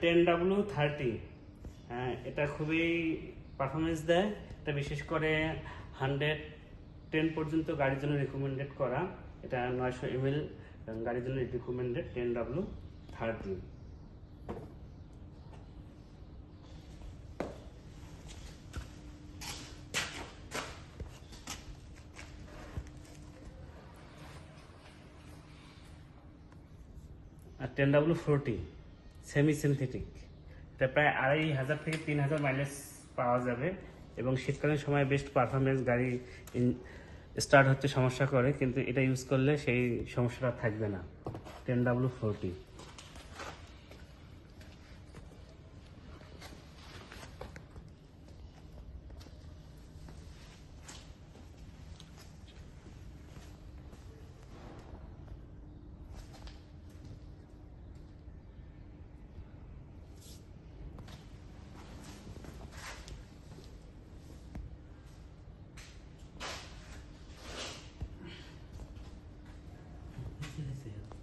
Ten W thirty এটা খুবই performance দেয়। এটা বিশেষ করে হান্ড্রেড টেন পর্যন্ত গাড়ির জন্য রেকমেন্ডেড করা। এটা নয়শো এমএল গাড়ির জন্য রিকমেন্ডেড টেন ডাব্লু থার্টি আর ten W forty semi synthetic এটা প্রায় আড়াই হাজার থেকে তিন হাজার মাইলেজ পাওয়া যাবে এবং শীতকালীন সময় বেস্ট পারফরমেন্স গাড়ি স্টার্ট হচ্ছে সমস্যা করে, কিন্তু এটা ইউজ করলে সেই সমস্যাটা থাকবে না। Ten W forty.